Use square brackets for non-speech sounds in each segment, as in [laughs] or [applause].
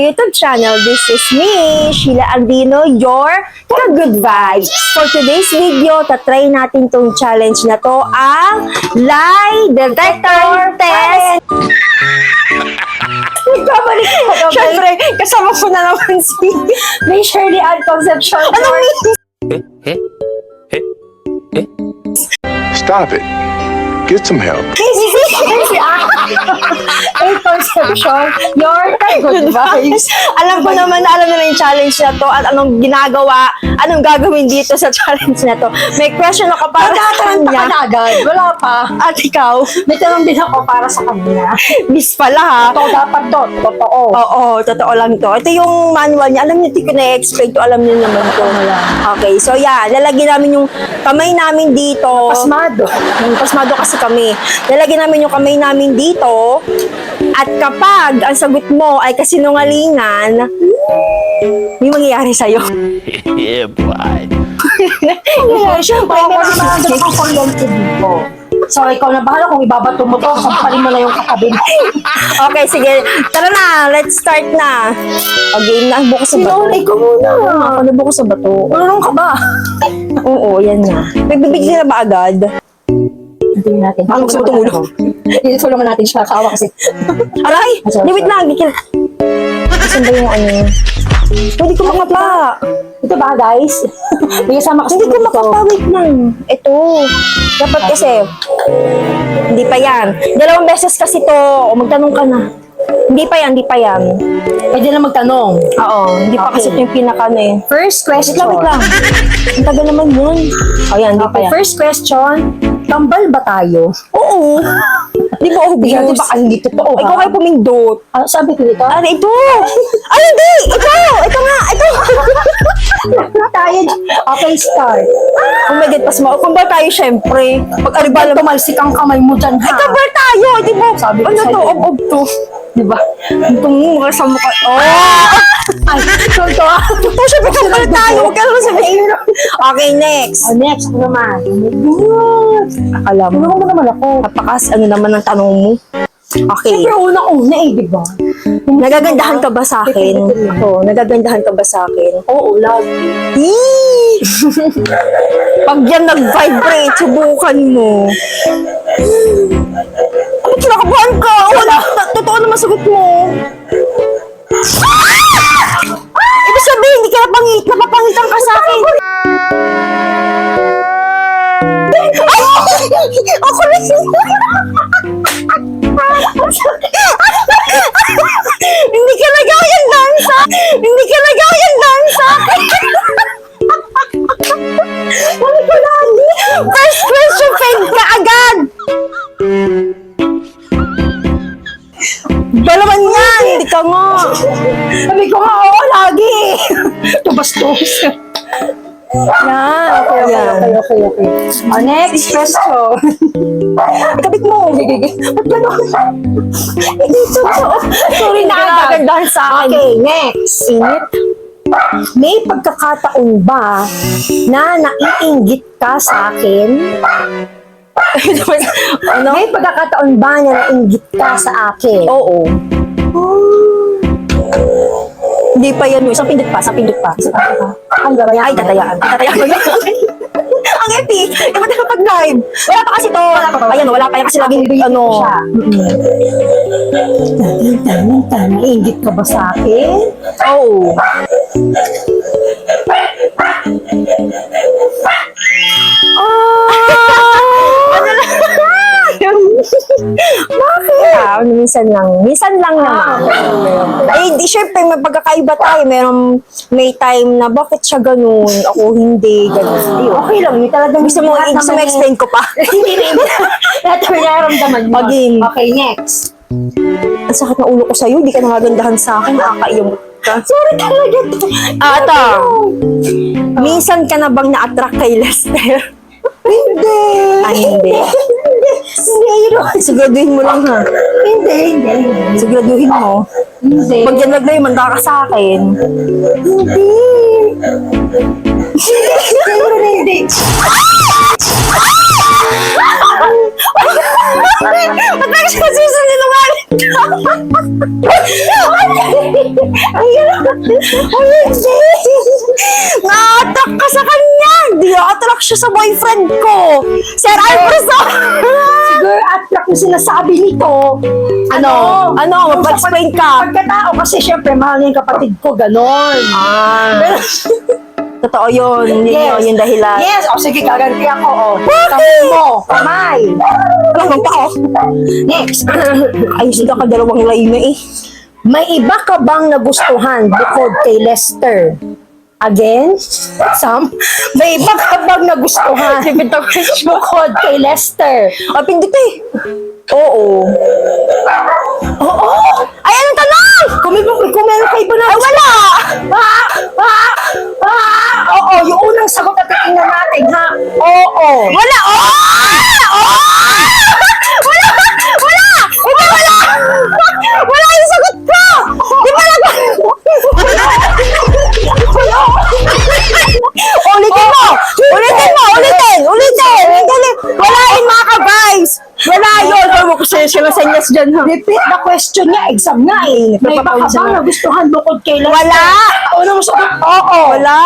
YouTube channel. This is me, Sheila Andino, your ka-good vibes. For today's video, tatry natin tong challenge na to, ang lie detector test. [laughs] Nagkabalik ka ba? Siyempre, kasama ko na naman si May Shirley Ann Concepcion. Ano mean? Stop it. Get some help. [laughs] si May Concepcion, your ka-good vibes. Alam ko naman na alam nila yung challenge na to at anong ginagawa, anong gagawin dito sa challenge na to. May question ako para sa ka kanya. na agad. Wala pa. At ikaw, May tanong din ako para sa kanila. miss pala ha. Ito dapat to. Totoo. Oo, totoo lang to. Ito yung manual niya. Alam niyo, hindi ko na-explain to. Alam niyo naman to. Okay, so yeah, lalagyan namin yung kamay namin dito. Pasmado. Yung pasmado kasi kami. Lalagyan namin yung kamay namin dito. At kapag ang sagot mo ay kasinungalingan, may mangyayari sa'yo. yeah, boy. Yeah, syempre, may mga dito. So, ikaw na bahala kung ibabato mo to, sampalin mo na yung katabi mo. [laughs] okay, sige. Tara na, let's start na. Okay, na, bukas sa bato. Sinunay ko muna. Ako na bukas sa bato. Marunong ka ba? Oo, yan na. May bibigyan na ba agad? Hindi natin. Ang gusto mo tumulong? Tulungan natin siya. Kaawa kasi. Aray! Sorry, Di, wait lang. Gikil. Saan ba yung ano? Pwede ko makapa. Ito ba, guys? [laughs] May kasama kasi Hindi ko makapa. Wait lang. Ito. Dapat kasi. Hindi pa yan. Dalawang beses kasi to. Magtanong ka na. Hindi pa yan, hindi pa yan. Pwede na magtanong. Oo, hindi pa kasi ito yung pinaka ano eh. First Wait question. lang, wait lang. Ang tagal naman yun. O yan, hindi pa Okay, yan. first question. Tambal ba tayo? Oo. Di ba Di obvious? ba kasi hindi totoo, Ikaw ha? kayo pumindot. Ah, sabi ko dito. Ano ito? Ay, hindi! Ito! Ito nga! Ito! [laughs] tayo. Okay, start. oh my God, pas mo. Kung ba tayo, syempre. Pag aribala mo. Tumalsik ang kamay mo dyan, ha? Ay, kabar tayo! Di ba? Sabi ko ano sa'yo. to? Ob-ob to. Di ba? Itong mga sa mukha. Oh! Ay, ito, ito. Ito, syempre, kabar tayo. Huwag ka naman sabihin. Okay, next. Oh, next ako naman. Good. Akala mo. Tulungan mo naman ako. Napakas, ano naman ang tanong mo? Okay. Siyempre, unang-una eh, di ba? Nagagandahan ka ba sa akin? Oo, nagagandahan ka ba sa akin? Oo, love. Yee! [laughs] Pag yan nag-vibrate, subukan mo. [gasps] Ano kinakabahan ka? Wala, ta- totoo naman sagot mo. Ah! Ibig sabihin, hindi ka napangit, napapangitan ka sa akin. Ay! Ako rin. Hindi ka nagaw yung dansa! Hindi ka nagaw yung dansa! Okay, Okay, okay. Oh, next question. [laughs] Kabit mo! Ba't gano'n? So, so, sorry na, nagagandahan sa akin. Okay, next. May pagkakataon ba na naiinggit ka sa akin? [laughs] ano? May pagkakataon ba na naiinggit ka sa akin? Oo. Hindi pa yan. Isang pindot pa, isang pindot pa. Isang pindot pa. Ang gawin Ay, tatayaan. Tatayaan ko yan. [laughs] Ang epic! Iba na pag live. Wala pa kasi to. Ayan, wala pa yan kasi laging ano. siya. Tanong, tanong, naiinggit ka ba sa akin? Oh. Bakit? Ah, minsan lang. Minsan lang naman. Ay, di syempre, may pagkakaiba tayo. Meron, may time na bakit siya ganun, ako hindi, ganun. Yun. Okay lang, yun talagang Gusto mo, lahat gusto mo naman eh. explain ko pa? [laughs] Hindi na yun. Lahat naman nararamdaman mo. Again. Okay, next. Ang sakit na ulo ko sa'yo, hindi ka nakagandahan sa akin, nakakaiyong ka. Sorry talaga to. Ah, ito. Minsan ka na bang na-attract kay Lester? Hindi. Ah, hindi. Yun. Siguraduhin mo lang ha. Hindi, hindi. Siguraduhin mo. Hindi. Pag yan naglayo, manda ka sa akin. Hindi. Hindi, hindi. Ba't ba siya susunod Ay, hindi! Na-attract ka sa kanya! Hindi attract siya sa boyfriend ko! Sir Alberto! Siguro attract yung sinasabi nito. Ano? Ano? yung Mag-explain sa ka. Pagkatao kasi syempre mahal niya yung kapatid ko, ganon. Ah. Totoo yun. Hindi yun yung dahilan. Yes, o sige, gaganti ako. O. Kamay mo, kamay. Alam pa ako. Next. Ayos na ka dalawang line na eh. May iba ka bang nagustuhan bukod kay Lester? Again? Sam? May iba ka bang nagustuhan bukod kay Lester? Ah, pindot eh. Oo. Oo! Ay, anong tanong? Kung may kung meron kayo ba na... Ay, wala! Ah! Ah! Ah! Oo, yung unang sagot na titingnan natin, ha? Oo! Wala! Senyas dyan ha. Repeat the question niya, exam nga eh. May iba ka Napapawisa bang na. nagustuhan bukod kay Lester? Wala! Unang mo sagot, oo! Wala!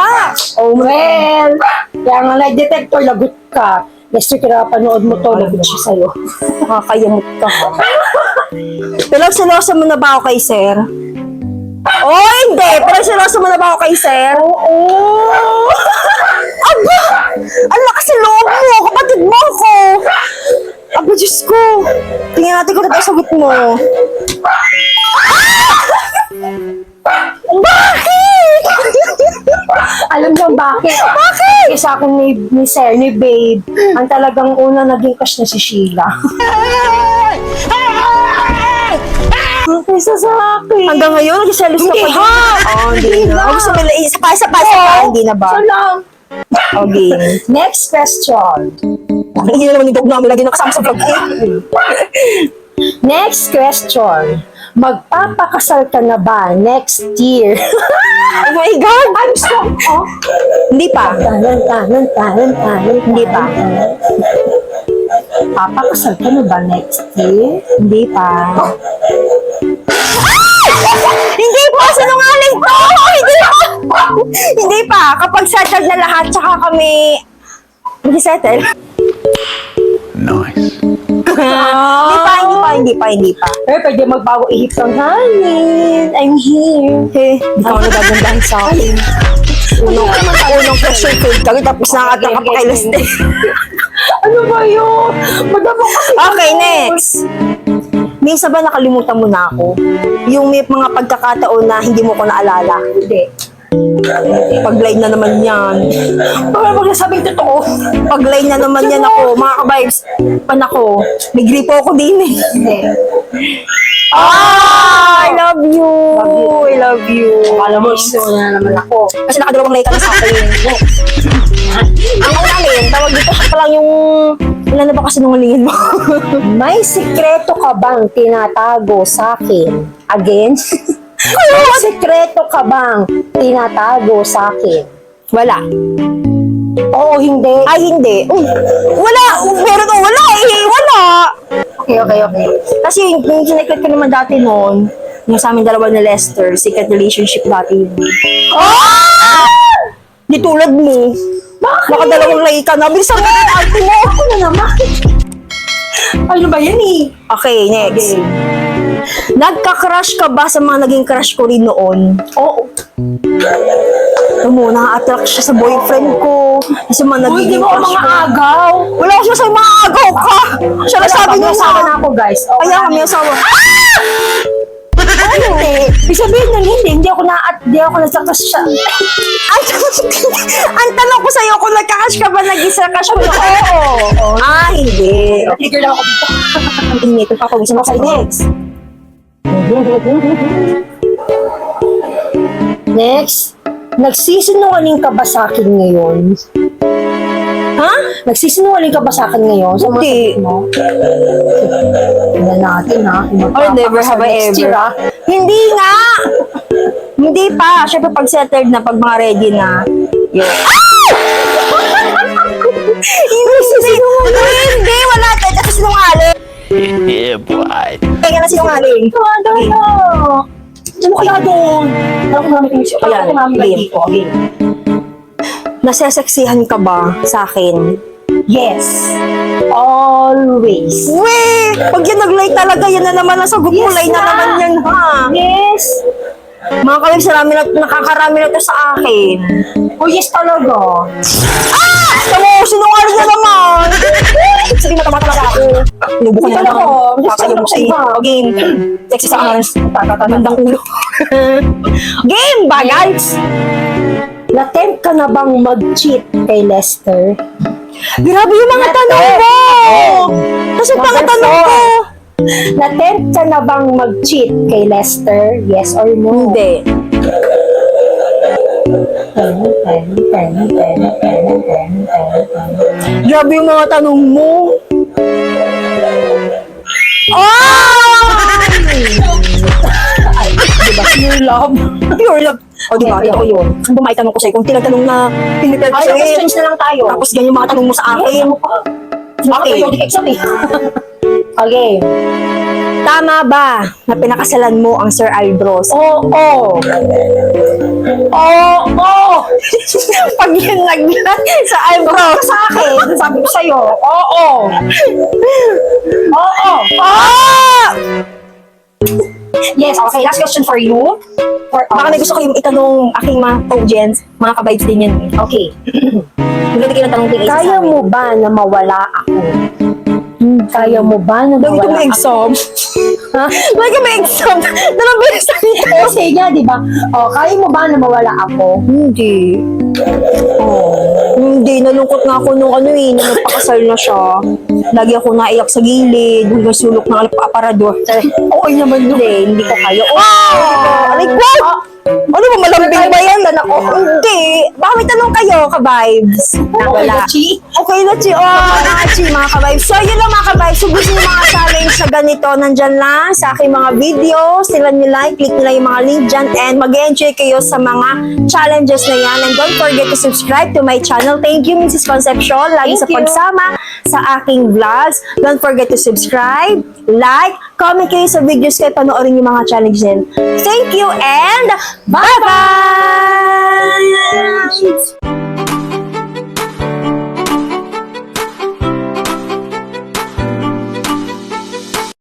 Oh, well, kaya nga lie detector, lagot ka. Lester, kaya panood mo to, lagot siya sa'yo. [laughs] Nakakayamot ka. [laughs] Pero seryoso mo na ba ako kay sir? Oh, hindi! Pero seryoso mo na ba ako kay sir? Oo! [laughs] Aba! Ang lakas ng loob mo! Kapatid mo ako! Aba, Diyos ko! Tingnan natin kung ano ang sagot mo. Bakit? Alam niyo bakit? Bakit? Isa akong ni, ni Sir, ni Babe, ang talagang una naging crush na si Sheila. Kaysa sa akin. Hanggang ngayon, nagsiselos ka Hindi pa ha! Oh, hindi Hindi na. gusto mo na, isa pa, isa pa, isa pa. Hindi na ba? So lang. Okay. Next question. Hindi na naman yung dog namin lagi nakasama sa vlog. Next question. Magpapakasal ka na ba next year? [laughs] Oh my God! I'm so... Oh. Hindi pa. Tanan, tanan, tanan, tanan. Hindi pa. Papakasal ka na ba next year? Hindi pa. [laughs] Hindi pa! Sinungaling to! Hindi pa! Hindi pa! Kapag settled na lahat, tsaka kami mag-settle. Nice. [laughs] Hindi pa, hindi pa, hindi pa, hindi pa. Eh, pwede magbago ihip ng honey. I'm here. Eh, hindi ka ako nagagandahan sa akin. Unong, unong question failed kami, tapos nakakata ka pa kay Leste. Ano ba yun? Madama kasi. Okay, next. Minsan ba nakalimutan mo na ako? Yung may mga pagkakataon na hindi mo ko naalala. Hindi. Pag-line na naman yan. Baka magsasabing totoo. Pag-line na naman yan ako, mga ka-vibes. Pan ako, may gripo ako din eh. Ah! I love you! I love you. Akala mo, gusto na naman ako. Kasi nakadalawang like ka na sa akin. [laughs] Ang unahin, tawag dito pa lang yung... Ilan na ba kasi nungalingin mo? May sikreto ka bang tinatago sa akin? Again? [laughs] May sikreto ka bang tinatago sa akin? Wala. Oo, hindi. Ay, hindi. Uy, wala. Meron o wala eh. Wala. Okay, okay, okay. Kasi yung, yung sinecret ko naman dati noon, yung sa amin dalawa ni Lester, secret relationship dati yun. Ah! Di tulad mo. Bakit? Baka dalawang lay ka na. Bilisan mo yung arte mo. Ako na naman. Ano ba yan eh? Okay, next. Nagka-crush ka ba sa mga naging crush ko rin noon? Oo. Ito mo, na-attract siya sa boyfriend ko. Sa mga Uy, di naging mo ako crush mga ko. agaw. Wala ko siya sa mga agaw ka. Siya lang sabi niya asawa sa na ako, guys. Okay, Kaya kami asawa. Ano hindi? Ibig sabihin nun, hindi. Hindi ako na at hindi ako nagsakas siya. Ang, [laughs] ang tanong ko sa'yo, kung nagka-crush ka ba, nag-isa crush ko noon? Oo. Ah, hindi. Trigger lang ako dito. Ang init, papawisan ako sa next. Next. Nagsisinungaling ka ba sa akin ngayon? Ha? Nagsisinungaling ka ba sa akin ngayon? Sa mga Hindi. sagot mo? Tingnan natin ha. Or never have I ever. ha? Hindi nga! Hindi pa. Siyempre pag settled na, pag mga ready na. Yun. hindi, Yeah, boy. Teka na sinungaling. Ano, ano? Ano kaya doon? Alam ko namin yung Ayan, Alam ko dito. Game. Naseseksihan ka ba sa akin? Yes. Always. Weh! Pag yan nag-like talaga, yan na naman ang sagot mo. Yes Like na na. naman yan, ha? Yes. Mga kalibs, marami na, nakakarami na to sa akin. Oh, yes talaga. Tamo, sinungaling na naman! [laughs] Sige, matama talaga ako. Inubo ko na Talaga, naman. gusto Kakayong ko si sa iba. Game. Sexy sa arms. Bandang ulo. Game ba, guys? Na-tempt ka na bang mag-cheat kay Lester? Grabe yung mga tanong mo! Kasi mga Number tanong ko. Na-tempt ka na bang mag-cheat kay Lester? Yes or no? Hindi. Grabe yung mga tanong mo. Ay! diba? Pure love. Pure love. O, diba? Okay, Ito okay. yun. May tanong ko sa'yo, kung tinatanong na pinipare ko Ay, sa'yo, questions na lang tayo. tapos ganyan yung mga tanong mo sa akin. Okay. Eh. okay. Tama ba na pinakasalan mo ang Sir Aldros? Oo. Oh, Oo. Oh, [laughs] Pag yun naglat sa eyebrows. Sa akin, sabi ko sa'yo. Oo. Oo. Ah! Yes, okay. Last question for you. For Baka may gusto ko yung itanong aking mga audience, mga ka-vibes din yan. eh. Okay. Maganda kayo ng tanong sa Kaya mo ba na mawala ako? Hmm, Kaya mo ba na Lagi ka mawala may ako? exam. Ka [laughs] may exam. Dalawang beses na ito. Kasi nga, di ba? Oh, kaya mo ba na mawala ako? Hindi. Oh. Hindi, nalungkot nga ako nung ano eh, nung nagpakasal na siya. Lagi ako naiyak sa gilid, hanggang sulok ng aparador. Oo naman no. Hindi, hindi ko kayo. Oh! Aray ko! Ano ba, malambing ba yan? Ako, hindi. Baka may tanong kayo, ka-vibes. Wala. Chi? Okay na, Chi. Oh, mga Chi, mga ka-vibes. So, yun lang mga ka-vibes. So, gusto nyo mga challenge na ganito, nandyan lang sa aking mga videos. Sila nyo like, click nyo lang yung mga link dyan, and mag-enjoy kayo sa mga challenges na yan. And don't forget to subscribe to my channel. Thank you, Mrs. Concepcion, lagi sa Thank you. pagsama sa aking vlogs. Don't forget to subscribe, like, comment kayo sa videos kayo, panoorin yung mga challenges din. Thank you, and bye-bye!